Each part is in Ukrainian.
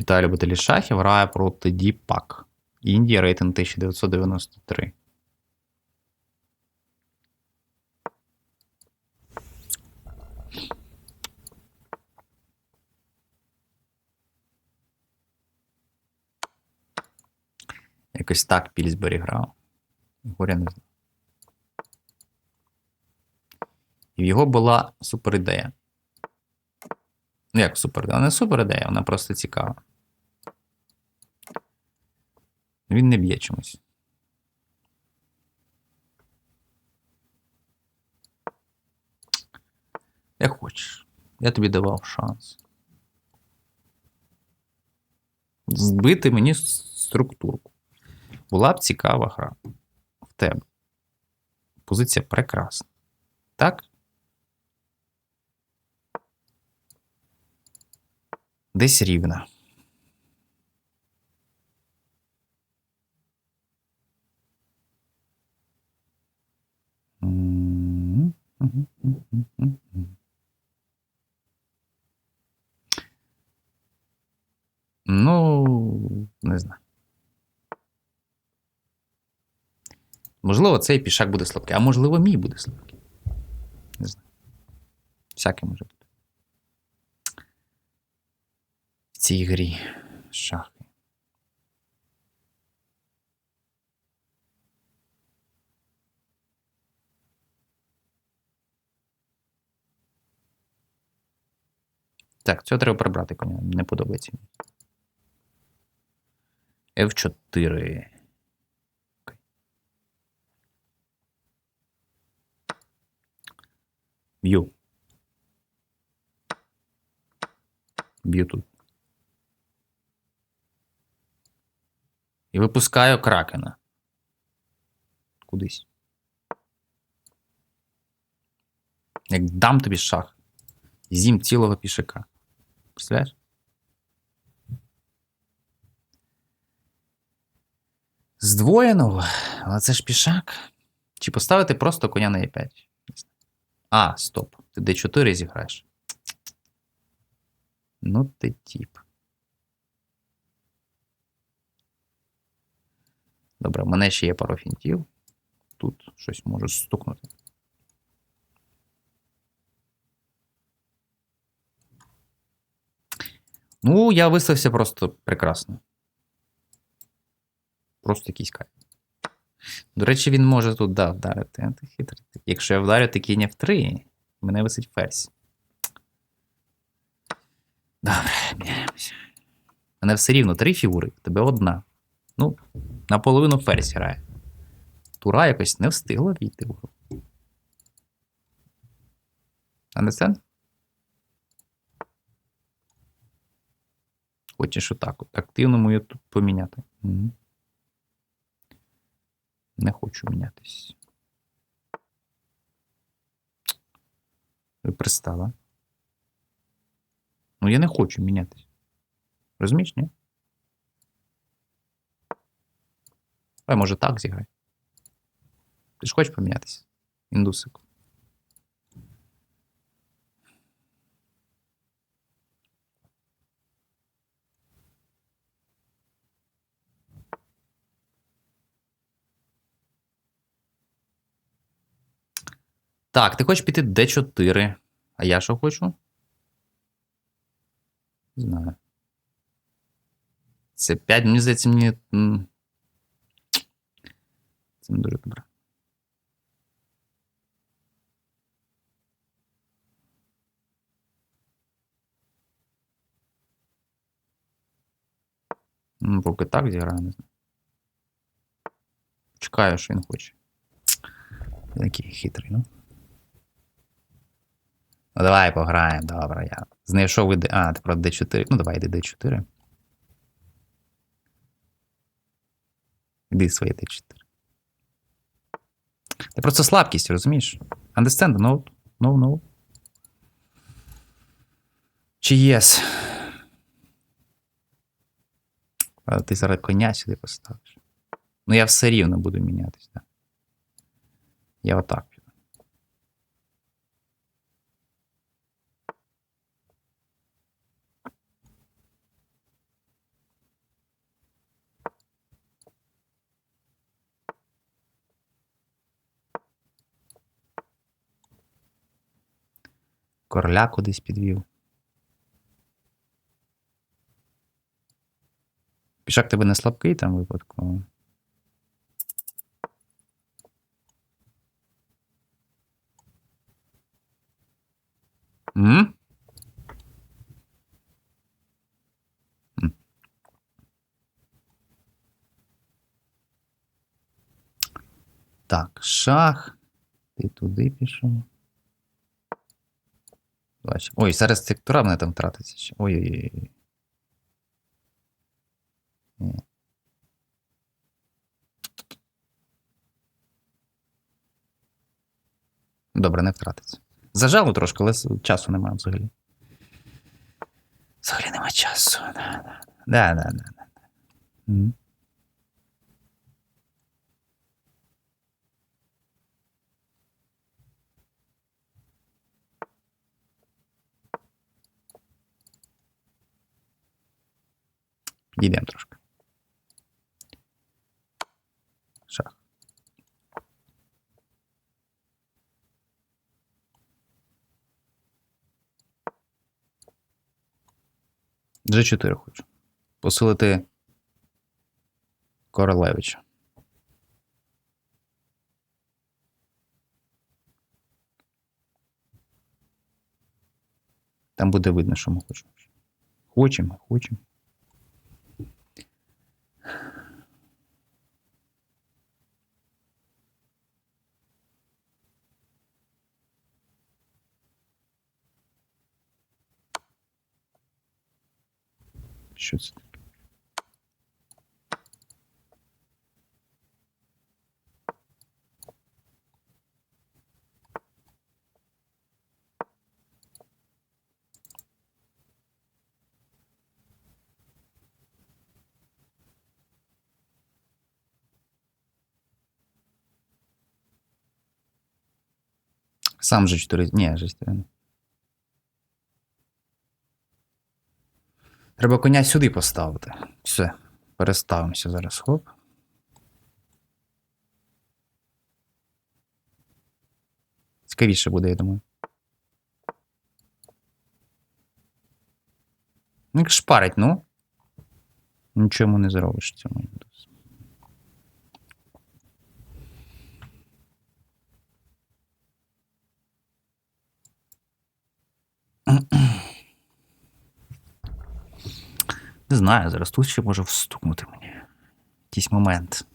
Віталій любителі шахів грає проти Діпак. Індія рейтинг 1993. Якось так Пільсбері грав. Горя не знаю. І в його була супер ідея. Ну, як супер? Вона не супер ідея, вона просто цікава. Він не б'є чомусь. Як хочеш. Я тобі давав шанс. Збити мені структурку. Була б цікава гра. В тебе. Позиція прекрасна. Так? Десь рівна. Ну, не знаю. Можливо, цей пішак буде слабкий, а можливо, мій буде слабкий. Не знаю. Всяке може бути. В цій грі шахи. Так, цього треба прибрати коня. Не подобається. мені. F4. Б'ю. Б'ю тут. І випускаю кракена. Кудись. Як дам тобі шах. З'їм цілого пішака. Представляєш? Здвоєного, але це ж пішак. Чи поставити просто коня на e5? А, стоп. Ти d4 зіграєш. Ну, ти тіп. Добре, в мене ще є пару фінтів. Тут щось можу стукнути. Ну, я виставився просто прекрасно. Просто якийсь кайф. До речі, він може тут да, вдарити. Ти хитрий. Якщо я вдарю ти кінь в 3, мене висить ферзь. Добре, міняємося. Мене все рівно три фігури, тебе одна. Ну, наполовину ферзь грає. Тура якось не встигла війти. Understand? Хочеш отак от. Активно мою тут поміняти. Не хочу мінятись. Ви пристала. Ну, я не хочу мінятись. Розумієш, ні? А може так зіграй. Ти ж хочеш помінятися? Індусику. Так, ти хочеш піти D4. А я що хочу? Не знаю. Це 5, мені здається, мені. Це не дуже добре. Ну, поки так зіграю, не знаю. Чекаю, що він хоче. Такий хитрий, ну. Ну, давай пограємо, добре, я. Знайшов іде. А, ти про D4. Ну, давай, іди D4. Іди своє D4. Це просто слабкість, розумієш? Understand? No, no, no. Чи yes? Ти зараз коня сюди поставиш. Ну, я все рівно буду мінятись, так. Да. Я отак. Короля кудись підвів. Пішак тебе не слабкий там випадково. М? М. Так, шах. Ти туди пішов. Бач. Ой, зараз сектора мене там втратиться. Ой-ой-ой. Добре, не втратиться. Зажало трошки, але часу немає взагалі. Взагалі нема часу. Да, Підійдемо трошки. Шах. G4 хочу. Посилити Королевича. Там буде видно, що ми хочемо. Хочемо, хочемо. Що це? Сам же 4. Ні, же 4. Треба коня сюди поставити. Все. Переставимося зараз. Хоп. Цікавіше буде, я думаю. Ну, як шпарить, ну. Нічого йому не зробиш цьому. Не знаю, зараз тут ще може встукнути мені. Якийсь момент.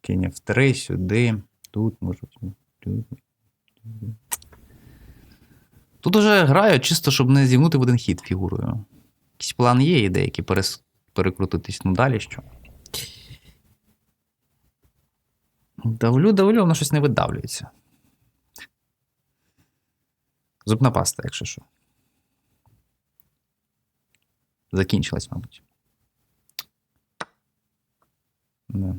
Кінь в 3 сюди. Тут. Тут. Тут уже граю чисто, щоб не зігнути в один хід фігурою. Якийсь план є, і деякі перес... перекрутитись, ну далі що. Давлю, давлю, воно щось не видавлюється. Зубна паста, якщо що. Закінчилась, мабуть. Да.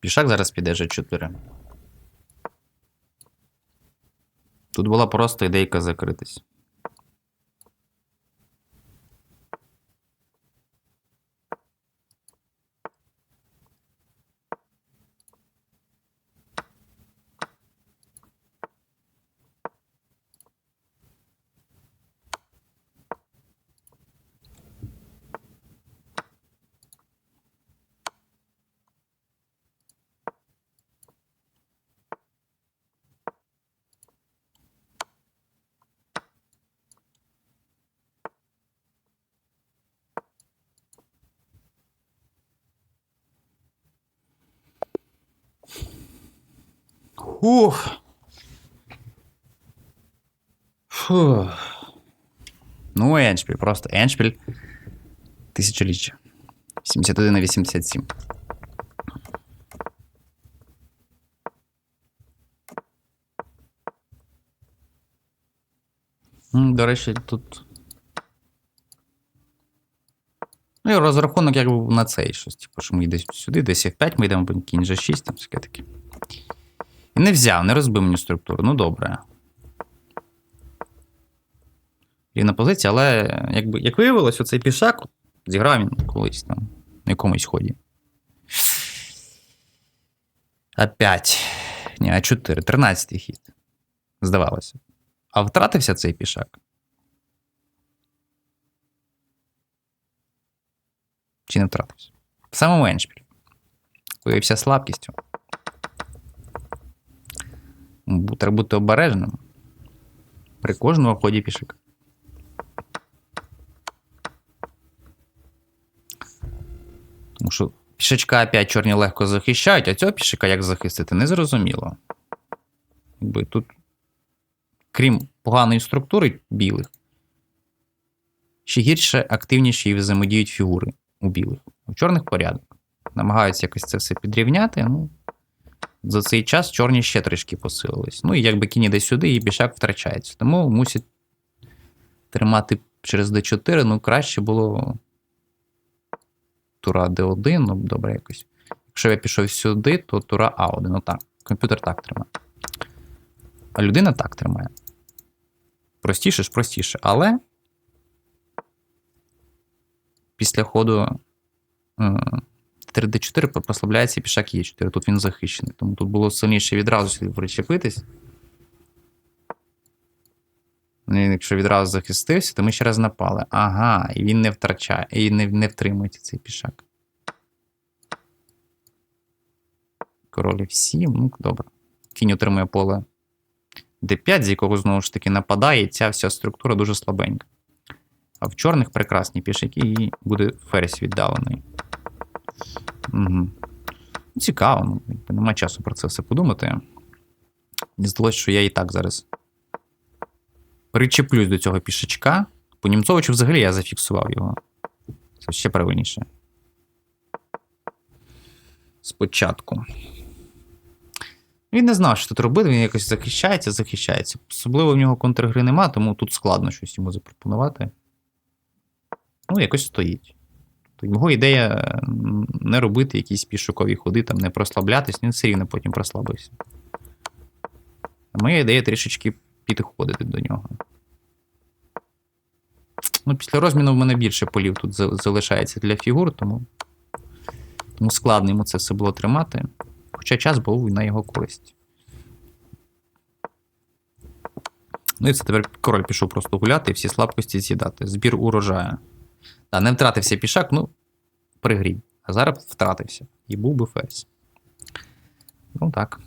Пішак зараз піде G4. Тут була просто ідейка закритись. Ух. Фу. Ну, Еншпіль, просто Еншпіль. Тисячоліття. 71 на 87. До речі, тут. Ну розрахунок як на цей щось. Типу, що ми десь сюди, десь F5, ми йдемо кінь G6, там всяке таке. Не взяв, не розбив мені структуру. Ну добре. Рівна позиція, але якби, як виявилось, оцей пішак зіграв він колись там на якомусь ході. А5. Ні, А4. 13 хід. Здавалося. А втратився цей пішак? Чи не втратився? В самому еншпілі. Виявився слабкістю. Треба бути обережним. При кожному ході пішака. Тому що пішачка опять чорні легко захищають, а цього пішака як захистити, не зрозуміло. Якби тут, крім поганої структури білих, ще гірше активніші взаємодіють фігури у білих. У чорних порядок. Намагаються якось це все підрівняти. Ну, за цей час чорні ще трішки посилились. Ну і якби кінь іде сюди, і пішак втрачається. Тому мусить тримати через d4, ну краще було тура d1, ну добре якось. Якщо я пішов сюди, то тура А1. Ну так, комп'ютер так тримає. А людина так тримає. Простіше ж простіше. Але після ходу 3D4 прослабляється пішак Е4. Тут він захищений. Тому тут було сильніше відразу сюди причепитись. Ну, Якщо відразу захистився, то ми ще раз напали. Ага, і він не втрачає, і не, не втримується цей пішак. Король F7, ну добре. Кінь отримує поле D5, з якого знову ж таки нападає, і ця вся структура дуже слабенька. А в чорних прекрасні пішаки, і буде ферзь віддалений. Угу. Цікаво, ну, якби нема часу про це все подумати. Мені здалося, що я і так зараз причеплюсь до цього пішачка. По Німцовичу взагалі я зафіксував його. Це ще правильніше. Спочатку. Він не знав, що тут робити, він якось захищається, захищається. Особливо в нього контргри нема, тому тут складно щось йому запропонувати. Ну, якось стоїть. Тобто його ідея не робити якісь пішокові ходи, там, не прослаблятись, він все рівно потім прослабився. А моя ідея трішечки підходити до нього. Ну, після розміну в мене більше полів тут залишається для фігур, тому, тому складно йому це все було тримати. Хоча час був на його користь. Ну і це тепер король пішов просто гуляти і всі слабкості з'їдати. Збір урожаю. Та, не втратився пішак, ну, пригрів. А зараз втратився. І був би ферзь. Ну так.